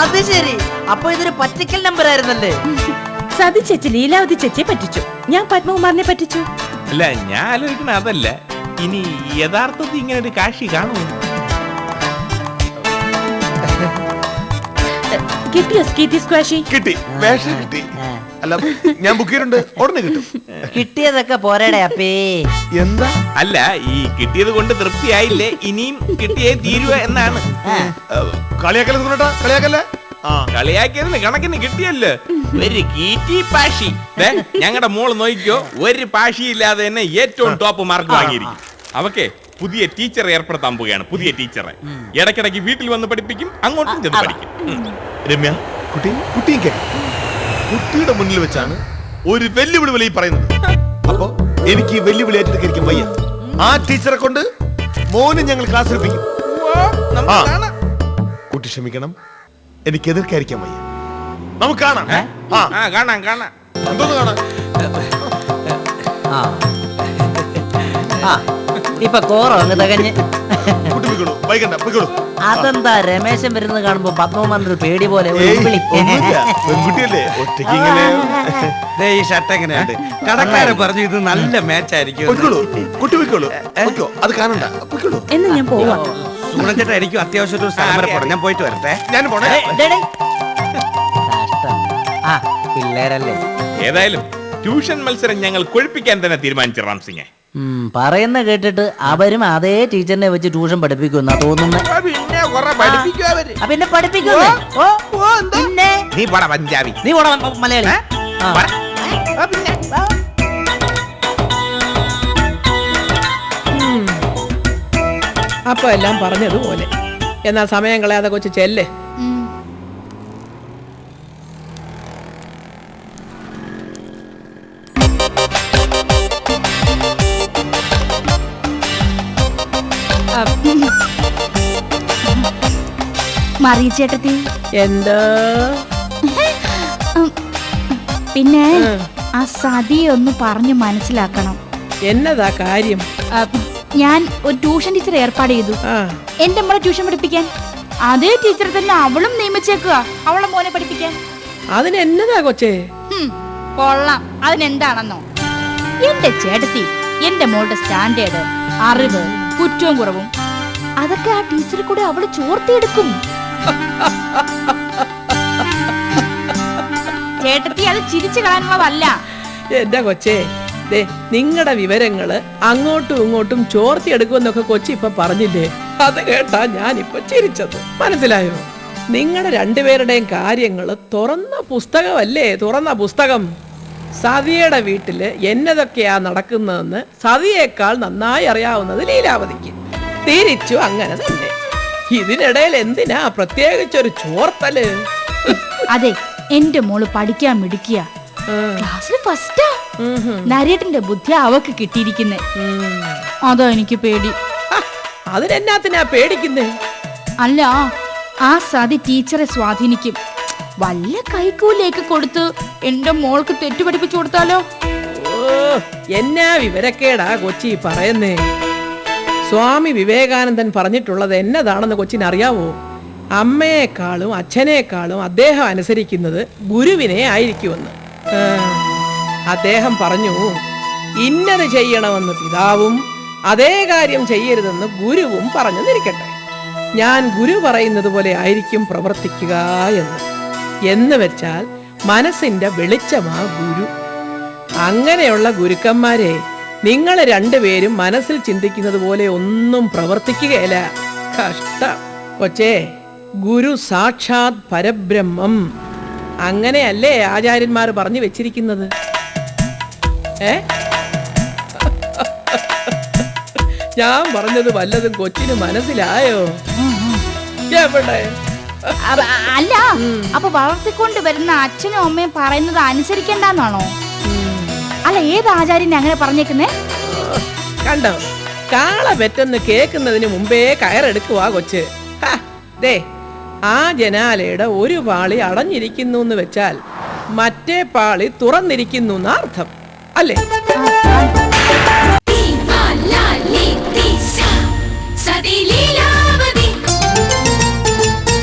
അത് ശരി. അപ്പൊ ഇതൊരു പറ്റിക്കൽ നമ്പർ ആയിരുന്നല്ലേ? സതി ചേച്ചി ലീലാവതി ചേച്ചിയെ പറ്റിച്ചു. ഞാൻ പത്മകുമാറിനെ പറ്റിച്ചു. അല്ല ഞാൻ ആലോചിക്കണ അതല്ല. ഇനി യഥാർത്ഥത്തിൽ ഇങ്ങനെ ഒരു കാശി കാണുമോ? കിട്ടിയോ സ്കീറ്റി സ്ക്വാഷി. കിട്ടി വേഷം കിട്ടി. അല്ല ഞാൻ ബുക്ക് ചെയ്തിട്ടുണ്ട് ഉടനെ കിട്ടും. കിട്ടിയതൊക്കെ പോരാടെ അപ്പേ. എന്താ? അല്ല ഈ കിട്ടിയത് കൊണ്ട് തൃപ്തിയായില്ലേ? ഇനിയും കിട്ടിയേ തീരുവ എന്നാണ്. കളിയാക്കല സുനേട്ടാ കളിയാക്കല്ലേ ആ. കളിയാക്കിയതിന് കണക്കിന് കിട്ടിയല്ലോ. ഒരു കീറ്റി പാഷി. ഞങ്ങളുടെ മോൾ നോക്കിയോ ഒരു പാഷിയില്ലാതെ തന്നെ ഏറ്റവും ടോപ്പ് മാർക്ക് വാങ്ങിയിരിക്കും അവക്കെ പുതിയ ടീച്ചറെ ഏർപ്പെടുത്താൻ പോവുകയാണ് പുതിയ ടീച്ചറെ. ഇടയ്ക്കിടയ്ക്ക് വീട്ടിൽ വന്ന് പഠിപ്പിക്കും അങ്ങോട്ടും ചെന്ന് പഠിക്കും. രമ്യ കുട്ടി കുട്ടിയും കേൾക്കാം കുട്ടിയുടെ മുന്നിൽ വെച്ചാണ് ഒരു വെല്ലുവിളി വിളി പറയുന്നത്. അപ്പൊ എനിക്ക് ഈ വെല്ലുവിളി ഏറ്റെടുക്കും വയ്യ. ആ ടീച്ചറെ കൊണ്ട് മോനും ഞങ്ങൾ ക്ലാസ് എടുപ്പിക്കും. ആ. കുട്ടി ക്ഷമിക്കണം. എനിക്ക് എതിർക്കായിരിക്കാൻ വയ്യ. നമുക്ക് കാണാം. ആ. ആ കാണാം കാണാം. എന്തോന്ന് കാണാം? ആ. ആ. ഇപ്പൊ കോറോ അങ്ങ് തകഞ്ഞ്. അതെന്താ രമേശൻ വരുന്നത് കാണുമ്പോ പത്മമന്ത്രി പേടി പോലെ ഈ ഷർട്ട് എങ്ങനെയുണ്ട്? കടക്കാരൻ പറഞ്ഞു ഇത് നല്ല മാച്ച് ആയിരിക്കും. അത് കാണണ്ട. എന്ന് ഞാൻ പോവാ. സൂണച്ചേട്ടാ എനിക്കും അത്യാവശ്യം ഒരു സ്ഥലം വരെ പോണം. ഞാൻ പോയിട്ട് വരട്ടെ. ഞാൻ പോണേ. ആ പിള്ളേരല്ലേ? ഏതായാലും ട്യൂഷൻ മത്സരം ഞങ്ങൾ കൊഴിപ്പിക്കാൻ തന്നെ തീരുമാനിച്ചു റാം സിംഗെ ഉം, പറയുന്ന കേട്ടിട്ട് അവരും അതേ ടീച്ചറിനെ വെച്ച് ട്യൂഷൻ പഠിപ്പിക്കുന്ന പിന്നെ പഠിപ്പിക്കും പഠിപ്പിക്കുന്നേ ഓ പിന്നെ? നീ പോടാ പഞ്ചാബി. നീ പോടാ മലയാളി. അപ്പൊ എല്ലാം പറഞ്ഞതുപോലെ. എന്നാൽ സമയം കളയാതെ കൊച്ചു ചെല്ല്. മറിയച്ചേട്ടത്തി എന്താ? പിന്നെ ആ സതിയെ ഒന്ന് പറഞ്ഞു മനസ്സിലാക്കണം. എന്നതാ കാര്യം? ഞാൻ ഒരു ട്യൂഷൻ ടീച്ചർ ഏർപ്പാട് ചെയ്തു. എന്റെ മോളെ ട്യൂഷൻ പഠിപ്പിക്കാൻ. അതേ ടീച്ചർ തന്നെ അവളും നിയമിച്ചേക്കുക അവളെ മോനെ പഠിപ്പിക്കാൻ. അതിന് എന്നതാ കൊച്ചേ? കൊള്ളാം. അതിനെന്താണെന്നോ. എന്റെ ചേട്ടത്തി എന്റെ മോളുടെ സ്റ്റാൻഡേർഡ് അറിവ്. കുറ്റവും കുറവും. അതൊക്കെ ആ ടീച്ചർ കൂടെ അവൾ ചോർത്തിയെടുക്കും. ചേട്ടത്തി അത് ചിരിച്ചു കളയാനുള്ളതല്ല എന്റെ കൊച്ചേ? ദേ നിങ്ങളുടെ വിവരങ്ങൾ അങ്ങോട്ടും ഇങ്ങോട്ടും ചോർത്തി ചോർത്തിയെടുക്കുമെന്നൊക്കെ കൊച്ചി ഇപ്പൊ പറഞ്ഞില്ലേ? അത് കേട്ടാ ഞാനിപ്പൊ ചിരിച്ചത്. മനസ്സിലായോ? നിങ്ങളുടെ രണ്ടുപേരുടെയും കാര്യങ്ങൾ തുറന്ന പുസ്തകമല്ലേ? തുറന്ന പുസ്തകം. സതിയുടെ വീട്ടിൽ എന്നതൊക്കെയാ നടക്കുന്നതെന്ന് സതിയേക്കാൾ നന്നായി അറിയാവുന്നത് ലീലാവതിക്ക്. തിരിച്ചു അങ്ങനെ തന്നെ. ഇതിനിടയിൽ എന്തിനാ പ്രത്യേകിച്ചൊരു ചോർത്തൽ? അതെ എന്റെ മോൾ പഠിക്കാൻ മിടിക്കുക ക്ലാസ്സിൽ ഫസ്റ്റാ. നരേട്ടന്റെ ബുദ്ധി അവക്ക് കിട്ടിയിരിക്കുന്നേ. അതാ എനിക്ക് പേടി. അതിനെന്നാത്തിനാ പേടിക്കുന്നേ? അല്ല ആ സതി ടീച്ചറെ സ്വാധീനിക്കും. വല്ല കൈക്കൂലേക്ക് കൊടുത്ത് എന്റെ മോൾക്ക് തെറ്റു പഠിപ്പിച്ചു കൊടുത്താലോ? ഓ എന്നാ വിവരക്കേടാ കൊച്ചി പറയുന്നേ. സ്വാമി വിവേകാനന്ദൻ പറഞ്ഞിട്ടുള്ളത് എന്നതാണെന്ന് കൊച്ചിന് അറിയാവോ അമ്മയെക്കാളും അച്ഛനേക്കാളും അദ്ദേഹം അനുസരിക്കുന്നത് ഗുരുവിനെ ആയിരിക്കുമെന്ന്. അദ്ദേഹം പറഞ്ഞു ഇന്നത് ചെയ്യണമെന്ന് പിതാവും അതേ കാര്യം ചെയ്യരുതെന്ന് ഗുരുവും പറഞ്ഞു നിൽക്കട്ടെ. ഞാൻ ഗുരു പറയുന്നത് പോലെ ആയിരിക്കും പ്രവർത്തിക്കുക എന്ന്. എന്ന് വെച്ചാൽ മനസ്സിന്റെ വെളിച്ചമാ ഗുരു. അങ്ങനെയുള്ള ഗുരുക്കന്മാരെ നിങ്ങൾ രണ്ടുപേരും മനസ്സിൽ ചിന്തിക്കുന്നത് പോലെ ഒന്നും പ്രവർത്തിക്കുകയില്ല. കഷ്ടം. കൊച്ചേ ഗുരു സാക്ഷാത് പരബ്രഹ്മം. അങ്ങനെയല്ലേ ആചാര്യന്മാർ പറഞ്ഞു വെച്ചിരിക്കുന്നത്? ഏ? ഞാൻ പറഞ്ഞത് വല്ലതും കൊച്ചിന് മനസ്സിലായോ? എവിടെ? അല്ല അപ്പൊ വളർത്തിക്കൊണ്ട് വരുന്ന അച്ഛനും അമ്മയും പറയുന്നത് അനുസരിക്കണ്ടെന്നാണോ? അല്ല ഏത് ആചാര്യനെ അങ്ങനെ പറഞ്ഞേക്കുന്നേ? കണ്ടോ? കാള പെറ്റെന്ന് കേൾക്കുന്നതിന് മുമ്പേ കയറെടുക്കുവാ കൊച്ച്. ദേ ആ ജനാലയുടെ ഒരു പാളി അടഞ്ഞിരിക്കുന്നു എന്ന് വെച്ചാൽ മറ്റേ പാളി തുറന്നിരിക്കുന്നു അർത്ഥം അല്ലേ